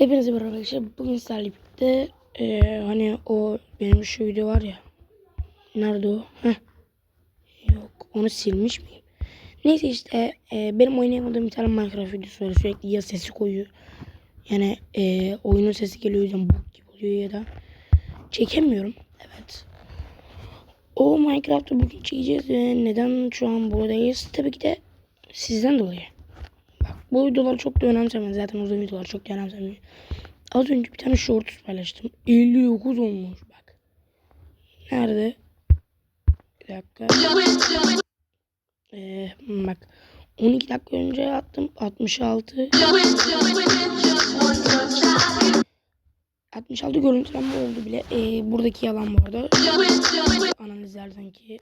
Hepinize merhaba arkadaşlar. Bugün sizlerle birlikte eee, hani o benim şu video var ya. Nerede o? Heh. Yok onu silmiş miyim? Neyse işte eee, benim oynayamadığım bir tane Minecraft videosu var. Sürekli ya sesi koyuyor. Yani eee, oyunun sesi geliyor yüzden bug gibi oluyor ya da çekemiyorum. Evet. O Minecraft'ı bugün çekeceğiz ve neden şu an buradayız? Tabii ki de sizden dolayı. Bu videolar çok da önemsemiyor. Zaten uzun videolar çok da önemsemiyor. Az önce bir tane shorts paylaştım. 59 olmuş bak. Nerede? Bir dakika. Ee, bak. 12 dakika önce attım. 66. 66 görüntülenme oldu bile. Ee, buradaki yalan bu arada. Analizlerden ki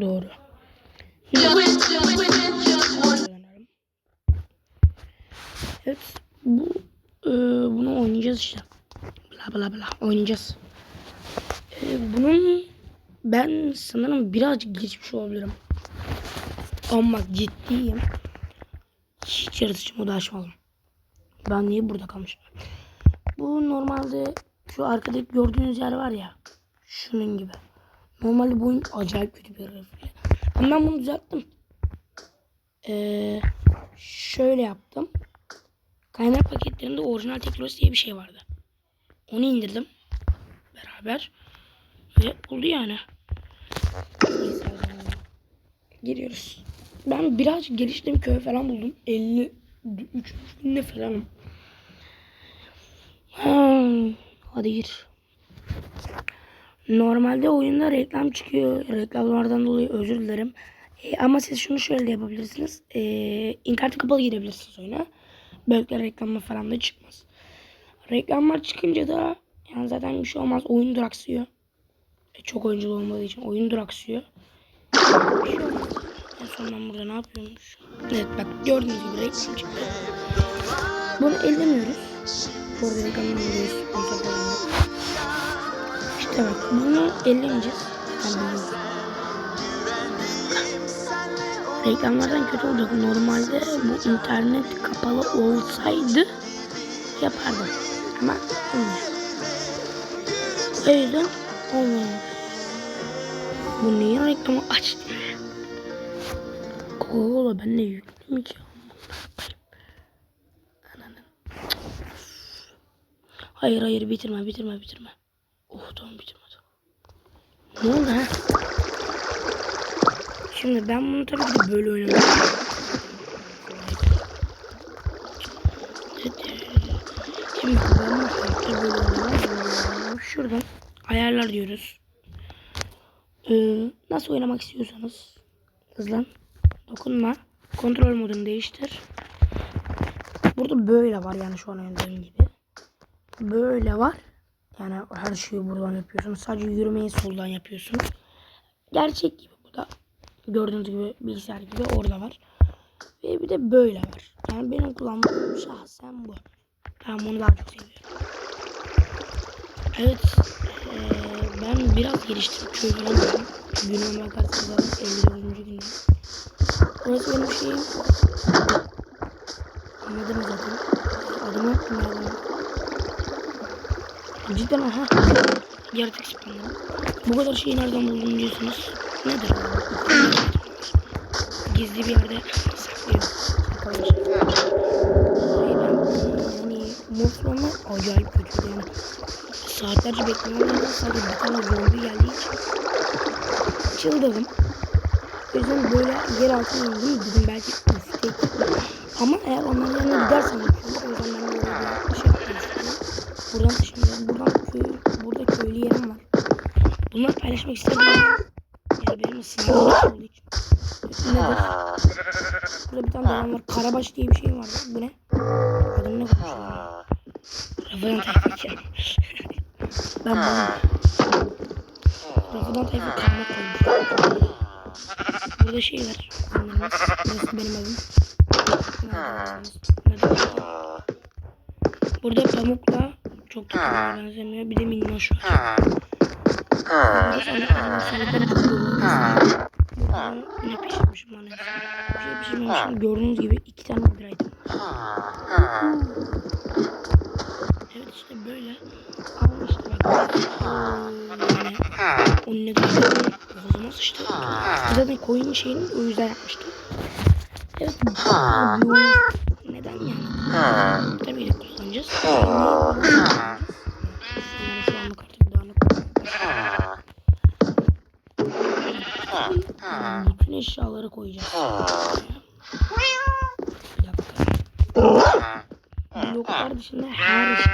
doğru. Evet. Bu e, bunu oynayacağız işte. Bla bla bla oynayacağız. E, bunun ben sanırım birazcık geçmiş olabilirim. Ama ciddiyim. Hiç yaratıcı modu açmadım. Ben niye burada kalmışım? Bu normalde şu arkadaki gördüğünüz yer var ya. Şunun gibi. Normalde bu oyun acayip kötü bir grafik. Ama ben bunu düzelttim. Ee, şöyle yaptım. Kaynak paketlerinde orijinal teknoloji diye bir şey vardı. Onu indirdim. Beraber. Ve oldu yani. Giriyoruz. Ben birazcık geliştim köy falan buldum. 53 günde falanım. Hmm, hadi gir. Normalde oyunda reklam çıkıyor. Reklamlardan dolayı özür dilerim. E, ama siz şunu şöyle de yapabilirsiniz. E, internete kapalı girebilirsiniz oyuna. Böylelikle reklamlar falan da çıkmaz. Reklamlar çıkınca da yani zaten bir şey olmaz. Oyun duraksıyor. E, çok oyunculu olmadığı için oyun duraksıyor. Bir şey olmaz. En son ben burada ne yapıyormuş? Evet bak gördüğünüz gibi reklam çıktı. Bunu ellemiyoruz. Sponsor falan yok. İşte bak bunu ellemeyeceğiz. Yani bunu- Reklamlardan kötü olacak. Normalde bu internet kapalı olsaydı yapardım. Ama olmuyor. O yüzden olmuyor. Bu neyin reklamı açtı? Coca-Cola ben de. Ananın. Hayır hayır bitirme bitirme bitirme. Oh tamam bitirme. Ne oldu ha? Şimdi ben bunu tabii ki böyle oynamak Şimdi ben bunu Şuradan ayarlar diyoruz. Ee, nasıl oynamak istiyorsanız hızlan. Dokunma. Kontrol modunu değiştir. Burada böyle var yani şu an oynadığım gibi. Böyle var. Yani her şeyi buradan yapıyorsun. Sadece yürümeyi soldan yapıyorsun. Gerçek gibi bu da. Gördüğünüz gibi bilgisayar gibi orada var. Ve bir de böyle var. Yani benim kullandığım şahsen bu. Ben bunu daha çok seviyorum. Evet. eee, ben biraz geliştim. Buldum. Günüme zaten 54. günde. Burası benim şeyim. Anladınız zaten. Adımı unuttum. Cidden aha. Yaratık spawnı. Bu kadar şeyi nereden buldum diyorsunuz. Nedir? Gizli bir yerde ben yani Mosman'ı acayip kötü yani. Saatlerce beklemem lazım. Sadece bir tane zombi geldiği için çıldırdım. O yüzden böyle yer altına indim. Dedim belki üstte. Ama eğer onların yanına gidersem o yüzden ben böyle bir şey istiyorum. Buradan taşınıyorum. Buradan köy, burada köylü yerim var. Bunları paylaşmak istedim. Nedir? Burada bir tane dalan var. Karabaş diye bir şey var. Bu ne? Adını ne koymuşlar? Rafadan Tayfur ya. ben bunu... Rafadan Tayfur kaymak koymuşlar. Burada şey var. Anladınız. Burası benim evim. Burada pamukla çok da benzemiyor. Bir de minnoş var. Ne pişirmişim bana? Bir şey pişirmemişim. Gördüğünüz gibi iki tane copyright. Evet işte böyle. Ama işte bak. Onun ne kadar boğazıma sıçtı. Zaten koyun şeyini o yüzden yapmıştım. Evet. Neden yani? Tabii ki kullanacağız. Eşyaları koyacağız. Bir dakika. Bloklar dışında her şey.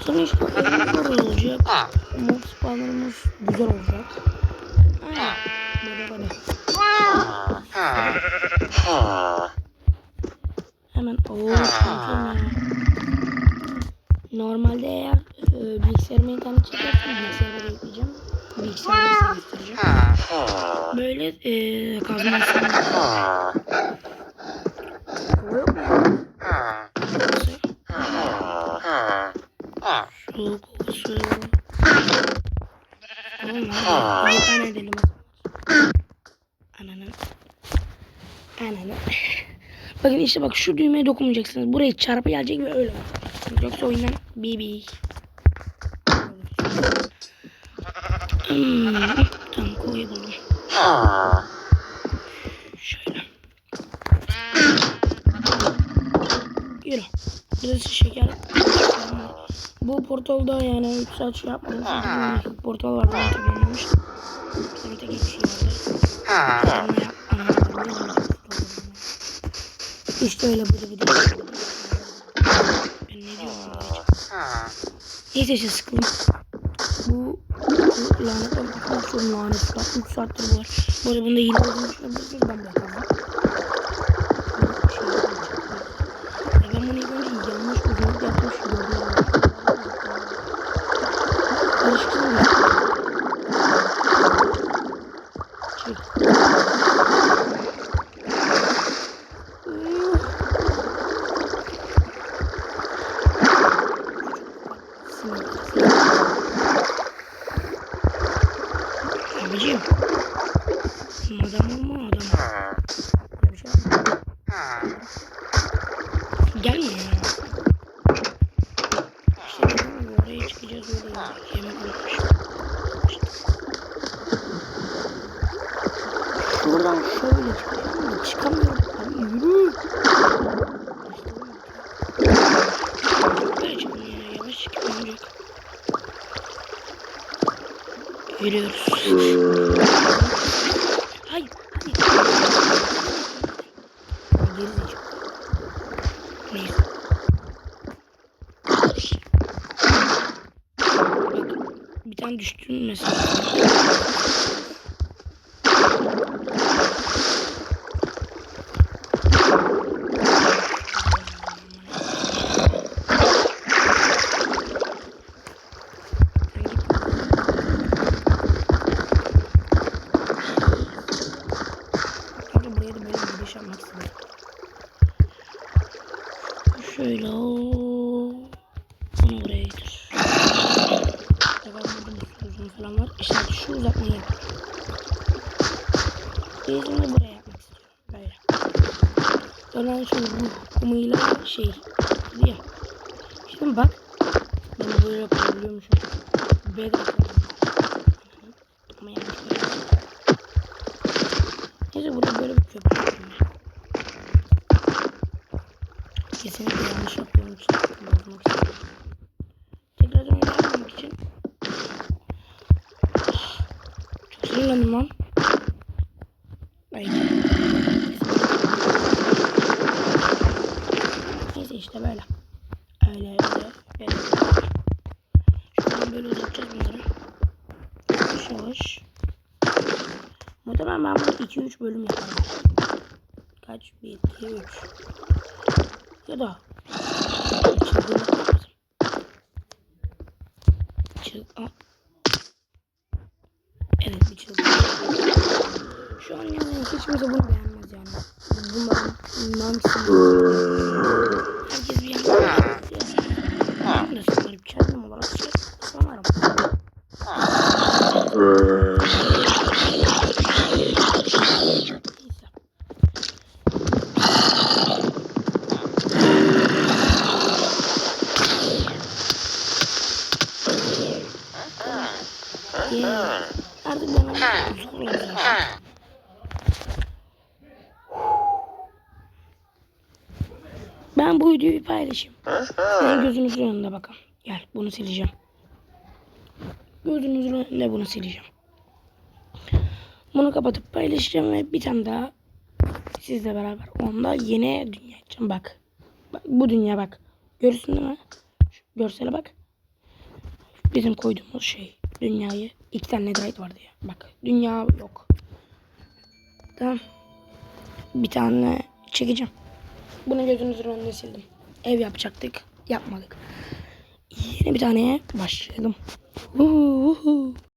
Sonra işte oyunlar olacak. Mob spawnlarımız güzel olacak. Böyle böyle. Hemen ooo. Normalde eğer e, bilgisayarıma internet çekersem bilgisayara da yükleyeceğim. Bilgisayarda göstereceğim. Böyle e, kazmasyon. Su kokusu. Oğlum hadi tane edelim. Ananı. Ananı. Bakın işte bak şu düğmeye dokunmayacaksınız. Buraya çarpı gelecek ve öyle basacaksınız. Yoksa oyundan bibi. Hmm, tamam koyu buldum. Şöyle. Yürü. Burası şeker. Bu portalda yani 3 saat şey. Çünkü portal vardı hatırlamıyormuş. İşte bir tek şey vardı. İşte öyle bıdı bıdı. Ben ne diyorum. Neyse işte sıkıldım. Bu lanet çok lanet var. 3 saattir var. Bu arada bunda hile olduğunu düşünebilirsiniz. Ben bakalım. Ya ben bunu ilk önce yanlış uzunluk yapmış gördüm. Karışıksın mı? Çık. Abicim. Adam olma adam. Böyle bir şey yapma. Gelme ya. İşte dedim ya, oraya çıkacağız öyle olacak. Yemek unutmuş. Şuradan şöyle çıkacağım da çıkamıyorum. Abi yürü. Böyle çıkın ya. Yavaş çıkın olacak. Yürüyoruz. Hayır. Hayır. Geri zekalı. Neyse. Bak, bir tane düştün mesela. Sen git. Kanka buraya da böyle bir giriş yapmak istedim. Şöyle o. Onu buraya getir. Devam falan var. İşte şu uzatmayı. Diğerini de buraya yapmak istiyorum. Böyle. Sonra şu kumuyla şey. Ya. Şimdi bak. Ben böyle yapabiliyormuşum. Bedrock Ama yanlış bir şey. Neyse burada böyle bir köprü yapayım ben. Kesinlikle yanlış yaptığım için bozmak istedim. Tekrar öyle yapmamak için çok sinirlendim lan. Ay. Neyse işte böyle. Öyle öyle böyle. Şuradan böyle uzatacağız bunları. Yavaş yavaş. Muhtemelen ben bunu 2-3 bölüm yaparım. Kaç? 1, 2, 3. Ya da çılgınlık yaparım. Çıl... Aa. Evet bir çılgınlık. Şu an yani hiç kimse bunu beğenmez yani. Bunların nonsense. Herkes bir yana. Ben de sanırım kendim olarak şey sanırım. Neyse. Ye. Ben bu videoyu paylaşayım. Senin gözünüzün önünde bakın. Gel bunu sileceğim. Gözünüzün önünde bunu sileceğim. Bunu kapatıp paylaşacağım ve bir tane daha sizle beraber onda yeni dünya açacağım. Bak. bak bu dünya bak. Görürsün değil mi? Şu görsele bak. Bizim koyduğumuz şey. Dünyayı. iki tane netherite vardı ya. Bak. Dünya yok. Tamam. Bir tane çekeceğim. Bunu gözünüzün önünde sildim. Ev yapacaktık. Yapmadık. Yeni bir taneye başlayalım. Uhu, uhu.